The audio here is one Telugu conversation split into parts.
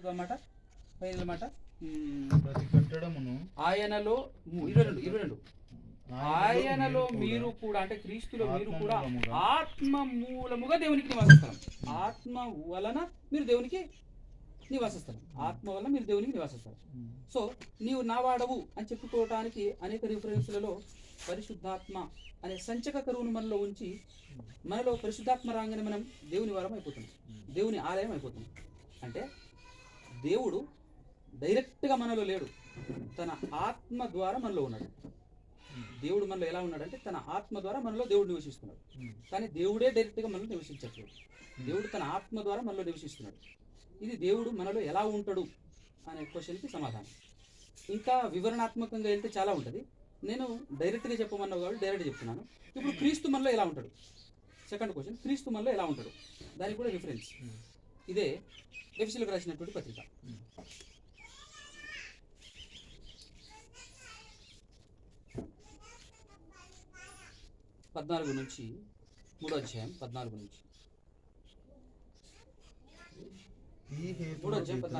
అన్నమాట పైన మాట ప్రతి కట్టడమును ఆయనలో ఇరవై రెండు ఇరవై రెండు. ఆయనలో మీరు కూడా అంటే క్రీస్తులో మీరు కూడా. ఆత్మ మూలముగా. దేవునికి నివాసిస్తారు ఆత్మ వలన మీరు దేవునికి నివాసిస్తారు ఆత్మ వలన మీరు దేవునికి నివాసిస్తారు సో నీవు నా వాడవు అని చెప్పుకోవటానికి అనేక రిఫరెన్స్లలో పరిశుద్ధాత్మ అనే సంచక కరువును మనలో ఉంచి మనలో పరిశుద్ధాత్మ రాగానే మనం దేవుని వారం అయిపోతున్నాం దేవుని ఆలయం అయిపోతున్నాం. అంటే దేవుడు డైరెక్ట్గా మనలో లేడు. తన ఆత్మ ద్వారా మనలో ఉన్నాడు. దేవుడు మనలో ఎలా ఉన్నాడంటే తన ఆత్మ ద్వారా మనలో దేవుడు నివసిస్తున్నాడు. కానీ దేవుడే డైరెక్ట్గా మనలో నివసించట్లేదు. దేవుడు తన ఆత్మ ద్వారా మనలో నివసిస్తున్నాడు. ఇది దేవుడు మనలో ఎలా ఉంటాడు అనే క్వశ్చన్కి సమాధానం. ఇంకా వివరణాత్మకంగా వెళ్తే చాలా ఉంటుంది. నేను డైరెక్ట్గా చెప్పమన్నావు కాబట్టి డైరెక్ట్ చెప్తున్నాను. ఇప్పుడు క్రీస్తు మనలో ఎలా ఉంటాడు? సెకండ్ క్వశ్చన్ క్రీస్తు మనలో ఎలా ఉంటాడు? దానికి కూడా రిఫరెన్స్. ఇదే ఎఫ్సీలకు రాసినటువంటి పత్రిక పద్నాలుగు నుంచి మూడో అధ్యాయం పద్నాలుగు నుంచి. ఈ హేతు చేత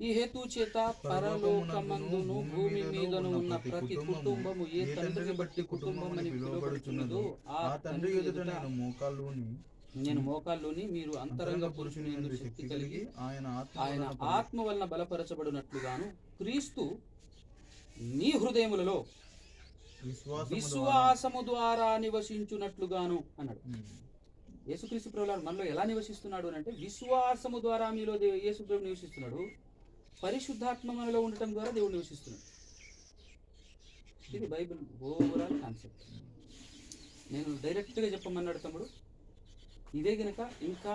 ఈ హేతు చేత పరలోకమందును భూమి మీదను ఉన్న ప్రతి కుటుంబము ఏ తండ్రిని బట్టి కుటుంబం అని పిలువబడుచున్నదో ఆ తండ్రి ఎదుట నేను మోకాళ్ళుని నేను మోకాల్లోని మీరు అంతరంగ పురుషుని శక్తి కలిగి ఆయన ఆత్మ ఆయన ఆత్మ వలన బలపరచబడినట్లుగాను క్రీస్తు నీ హృదయములలో విశ్వాసము ద్వారా- నివసించున్నట్లుగాను అన్నాడు. యేసుక్రీస్తు ప్రభువారు మనలో ఎలా నివసిస్తున్నాడు అని అంటే విశ్వాసము ద్వారా మీలో యేసు ప్రభు నివసిస్తున్నాడు. పరిశుద్ధాత్మ మనలో ఉండటం ద్వారా దేవుడు నివసిస్తున్నాడు. ఇది బైబిల్ ఓవరాల్ కాన్సెప్ట్. నేను డైరెక్ట్గా చెప్పమన్నాడు తమ్ముడు. ఇదే గనక ఇంకా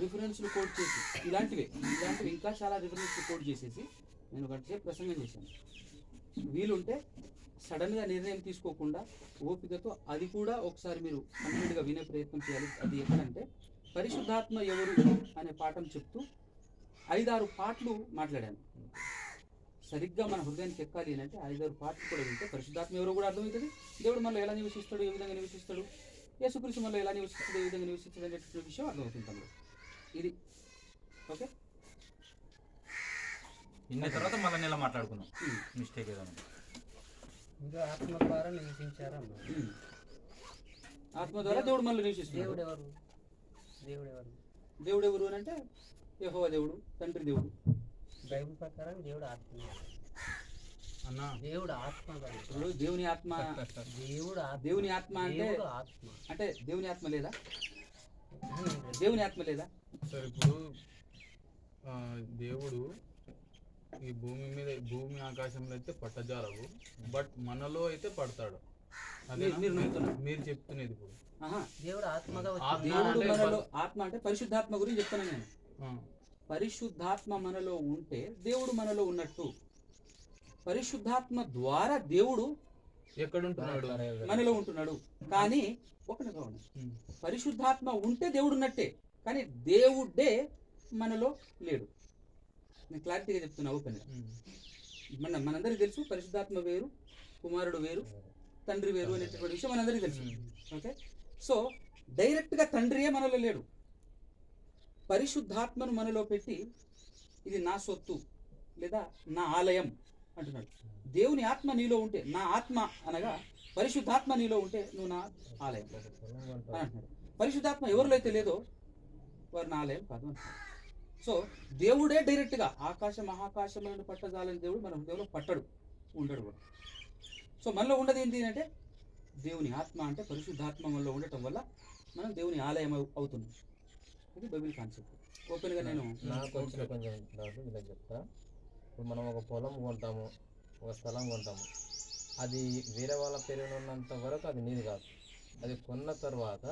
రిఫరెన్స్లు కోట్ చేసి ఇలాంటివే ఇలాంటివి ఇంకా చాలా రిఫరెన్స్లు కోట్ చేసేసి నేను ఒకటి ప్రసంగం చేశాను. వీలుంటే సడన్గా నిర్ణయం తీసుకోకుండా ఓపికతో అది కూడా ఒకసారి మీరు కంప్లీట్గా వినే ప్రయత్నం చేయాలి. అది ఎక్కడంటే పరిశుద్ధాత్మ ఎవరు అనే పాఠం చెప్తూ ఐదారు పాటలు మాట్లాడాను. సరిగ్గా మన హృదయానికి ఎక్కాలి అంటే ఐదారు పాటలు కూడా వింటే పరిశుద్ధాత్మ ఎవరో కూడా అర్థమవుతుంది. దేవుడు మనలో ఎలా నివసిస్తాడు ఏ విధంగా నివసిస్తాడు? యేసుక్రీస్తు మనలో ఎలా నివసిస్తాడు ఏ విధంగా నివసిస్తాడు అనేటువంటి విషయం అర్థమవుతుంది తమ్ముడు. ఇది. ఓకే? ఇన్న తర్వాత మళ్ళీ నెల మాట్లాడుకుందాం. మిస్టేక్ ఏదైనా మీరు ఆత్మ ద్వారా నివసించారన్న ఉమ్. ఆత్మ ద్వారా దేవుడు మనలో నివసిస్తున్నాడు దేవుడు ఎవరు దేవుడు ఎవరు దేవుడు ఎవరు అని అంటే యెహోవా దేవుడు తండ్రి దేవుడు. బైబిల్ ప్రకారం దేవుడు ఆత్మ అన్నా. దేవుడు ఆత్మ. ఇప్పుడు దేవుని ఆత్మ దేవుడు దేవుని ఆత్మ అంటే ఆత్మ. అంటే దేవుని ఆత్మ లేదా? దేవుని ఆత్మ లేదా? సరే ఇప్పుడు ఆ, దేవుడు ఈ భూమి మీద భూమి ఆకాశంలో అయితే పట్టజాలవు బట్ మనలో అయితే పడతాడు? మీరు- చెప్తున్నది ఇప్పుడు. దేవుడు ఆత్మగా ఆత్మ వచ్చి దేవుడు అంటే మనలో ఆత్మ అంటే పరిశుద్ధాత్మ గురించి చెప్తాను నేను. ఆ, పరిశుద్ధాత్మ మనలో ఉంటే దేవుడు మనలో ఉన్నట్టు. పరిశుద్ధాత్మ ద్వారా దేవుడు ఎక్కడుంటున్నాడు? మనలో ఉంటున్నాడు. కానీ ఒక నిమిషం ఉండండి. ఉమ్, పరిశుద్ధాత్మ ఉంటే దేవుడు ఉన్నట్టే కానీ దేవుడే మనలో లేడు. నేను క్లారిటీగా చెప్తున్నా ఓపెన్గా. ఉమ్, మన మనందరికీ తెలుసు పరిశుద్ధాత్మ వేరు కుమారుడు వేరు తండ్రి వేరు అనేటటువంటి విషయం మనందరికీ తెలుసు. ఓకే? సో డైరెక్ట్గా తండ్రియే మనలో లేడు. పరిశుద్ధాత్మను మనలో పెట్టి ఇది నా సొత్తు లేదా నా ఆలయం. అంటున్నాడు దేవుని ఆత్మ నీలో ఉంటే నా ఆత్మ అనగా పరిశుద్ధాత్మ నీలో ఉంటే నువ్వు నా ఆలయం అంటున్నాడు పరిశుద్ధాత్మ ఎవరిలో అయితే లేదో వారు నా ఆలయం కాదు అంటున్నాడు సో దేవుడే డైరెక్ట్గా ఆకాశ మహాకాశములను పట్టజాలని దేవుడు మన హృదయంలో పట్టడు ఉండడు కూడా సో మనలో ఉండదు ఏంటి అంటే దేవుని ఆత్మ అంటే పరిశుద్ధాత్మ వల్ల ఉండటం వల్ల మనం దేవుని ఆలయం అవుతుంది అవుతున్నాం ఇది బైబిల్ కాన్సెప్ట్ ఓపెన్గా నేను కొంచెం చెప్తా ఇప్పుడు మనం ఒక పొలం కొంటాము ఒక స్థలం కొంటాము. అది వేరే వాళ్ళ పేరున ఉన్నంత వరకు అది నీది కాదు. అది కొన్న తర్వాత